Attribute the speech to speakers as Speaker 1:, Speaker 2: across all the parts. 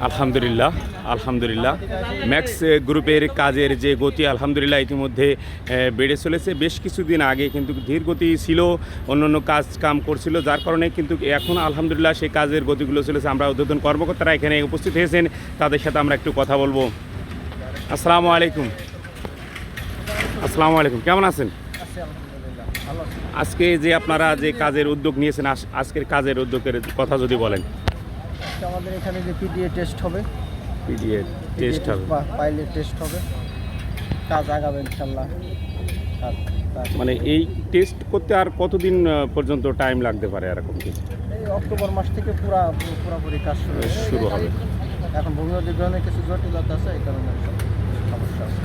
Speaker 1: আলহামদুলিল্লাহ আলহামদুলিল্লাহ। ম্যাক্স গ্রুপের কাজের যে গতি, আলহামদুলিল্লাহ, ইতিমধ্যে বেড়ে চলেছে। বেশ কিছুদিন আগে কিন্তু ধীর গতি ছিল অন্য অন্য কাজ কাম করছিল, যার কারণে কিন্তু এখন, আলহামদুলিল্লাহ, সেই কাজের গতিগুলো চলেছে। আমরা উদ্বোধন কর্মকর্তারা এখানে উপস্থিত হয়েছেন। তাদের সাথে আমরা একটু কথা বলব। আসসালামু আলাইকুম। আসসালামু আলাইকুম। কেমন আছেন? আজকে যে আপনারা যে কাজের উদ্যোগ নিয়েছেন আজ- আজকের কাজের উদ্যোগের কথা যদি বলেন।
Speaker 2: আমাদের এখানে যে পিডিএ টেস্ট হবে
Speaker 1: পিডিএ টেস্ট হবে।
Speaker 2: পাইলেট টেস্ট হবে কাজ আগাবে ইনশাল্লাহ।
Speaker 1: মানে এই টেস্ট করতে আর কতদিন পর্যন্ত টাইম লাগতে পারে এরকম কিছু?
Speaker 2: এই অক্টোবর মাস থেকে পুরা পুরোপুরি কাজ শুরু হবে।
Speaker 1: শুরু হবে।
Speaker 2: এখন ভূমি অধিগ্রহণের কিছু জটিলতা আছে এই কারণে সমস্যা আছে।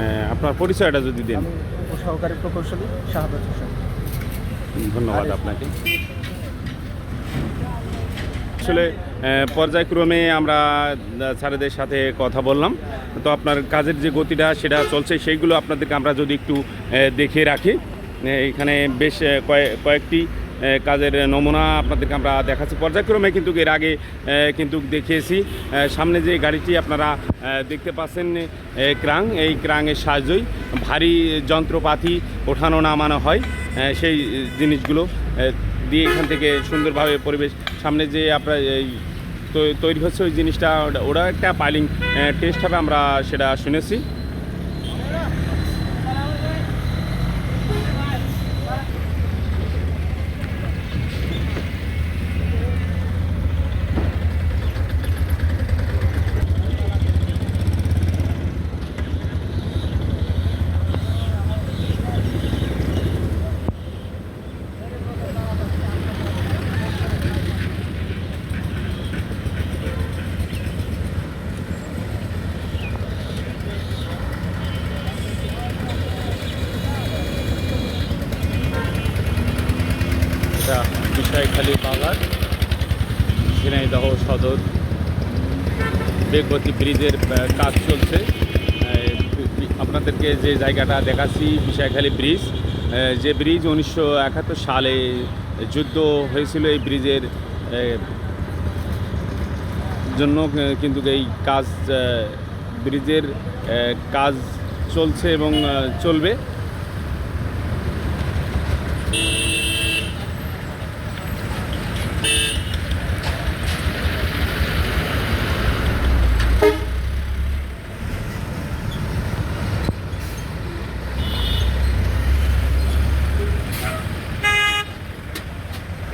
Speaker 1: আহ, আপনার পরিচয়টা যদি দেন।
Speaker 2: আমি উপসহকারী প্রকৌশলী শাহাদত হোসেন।
Speaker 1: ধন্যবাদ আপনাকে। আসলে পর্যায়ক্রমে আমরা স্যারেদের সাথে কথা বললাম। তো আপনার কাজের যে গতিটা সেটা চলছে সেইগুলো আপনাদেরকে আমরা যদি একটু আহ, দেখে রাখি। এখানে বেশ কয়েকটি কাজের নমুনা আপনাদেরকে আমরা দেখাচ্ছি। পর্যায়ক্রমে কিন্তু এর আগে কিন্তু দেখিয়েছি। সামনে যে গাড়িটি আপনারা দেখতে পাচ্ছেন ক্রাং এই ক্রাঙের সাহায্যই ভারী যন্ত্রপাতি ওঠানো নামানো হয়। সেই জিনিসগুলো দিয়ে এখান থেকে সুন্দরভাবে পরিবেশ, সামনে যে আপনার এই তৈরি হচ্ছে ওই জিনিসটা, ওটা একটা পাইলিং টেস্ট হবে আমরা সেটা শুনেছি। এটা বিষয়খালী বাজার ঝিনাইদহ সদর। বেগবতী ব্রিজের কাজ চলছে। আপনাদেরকে যে জায়গাটা দেখাচ্ছি, বিষয়খালী ব্রিজ যে ব্রিজ উনিশশো একাত্তর সালে যুদ্ধ হয়েছিল এই ব্রিজের জন্য কিন্তু এই কাজ ব্রিজের কাজ চলছে এবং চলবে।